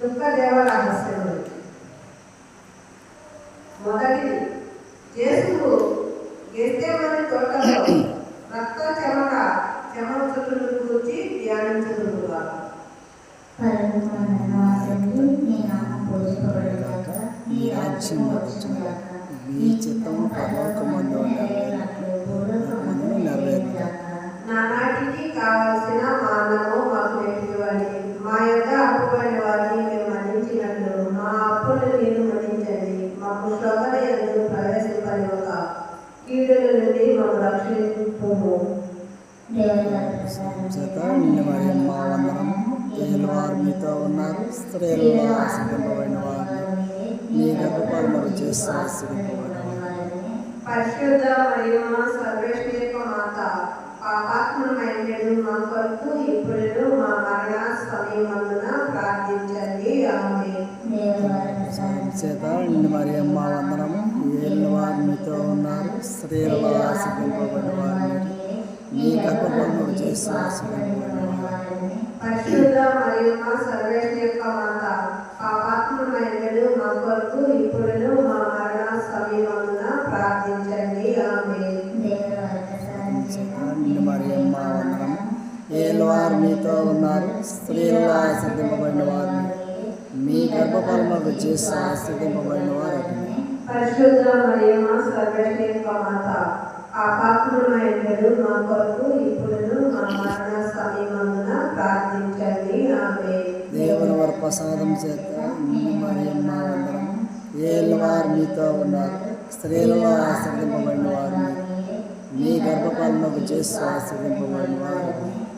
దుఃఖదేవ రహస్యములు మొదటిది యేసుకు గెత్తేమని తోటలో రక్త చెమట చెమటలను గురించి ధ్యానించదుగా పరలోకమందున్న పూజింపబడుగాక, నీ రాజ్యం వచ్చుగాక, మీ చిత్తము పరలోకమందు చేత నిన్న మరి మా వందనము స్త్రీలు వారు మీతో ఉన్నారు స్త్రీలలో ఆశ్రయింపబడిన వారు మీ గర్భపాలనలు చేసి చేస్తూ వారు పరిశుద్ధ మరియు మాత మా కొరకు ఇప్పుడు మా మరణ సమయమందున ప్రార్థించండి ఆమె చేత నిన్న మరి అమ్మ వందనము ఏళ్ళ వారు మీతో ఉన్నారు స్త్రీలలో ఆశ్రయింపబడిన వారు మీ గర్భపాలనలు చేసి పరిశుద్ధ మరియు మా యొక్క మాత మా కొరకు ఇప్పుడు మా మరణ సమయమందున ప్రార్థించండి. ఆమె ఏళ్ళ వారు మీతో ఉన్నారు? స్త్రీలలో ఆశ్రదింపబడిన వారు మీ గర్భఫలములకు చేసి ఆశ్రదింపబడిన వారు పరిశుద్ధ మరియు మా సర్వేశ్వరి యొక్క మాత పాపాత్మమైనడు మా కొరకు ఇప్పుడు మా మరణ సమయమందున ప్రార్థించండి. ఆమె దేవుని వారి ప్రసాదం చేత నిన్ను మరి మా వందనము. ఏళ్ళ వారు మీతో ఉన్నారు. స్త్రీలలో ఆశ్రదింపబడిన వారు మీ గర్భఫలములకు చేసి ఆశ్రదింపబడిన వారు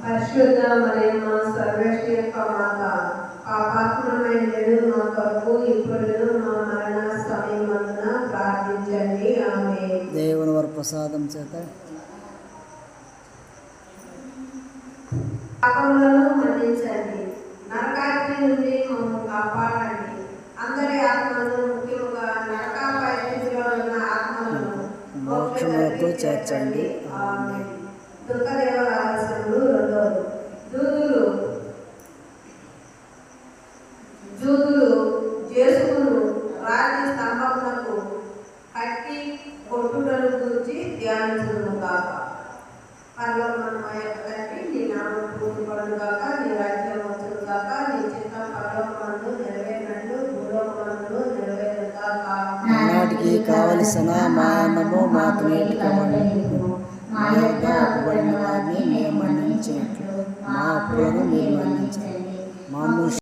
పరిశుద్ధ మరియు ప్రసాదం చేత నరకాగ్ని నుండి మమ్మల్ని కాపాడండి. అందరి ఆత్మలను ముఖ్యముగా నరకాపై స్థితిలో ఉన్న ఆత్మలను చేర్చండి. దుఃఖదేవ రహస్యములు రెండోది. దూదులు జూదులు జేసుకును రాతి ధ్యానించును కాక పరలోకమయ తండ్రి నీ నామం నీ రాజ్యం వచ్చును కాక నీ చిత్తం పరలోకమందు నెరవేరినట్లు భూలోకమందు నెరవేరును నాటికి కావలసిన మా అన్నము మాకు మా యొక్క అప్పుబడిన వారిని మేము మన్నించినట్లు. మా అప్పులను మేము మన్నించండి. మా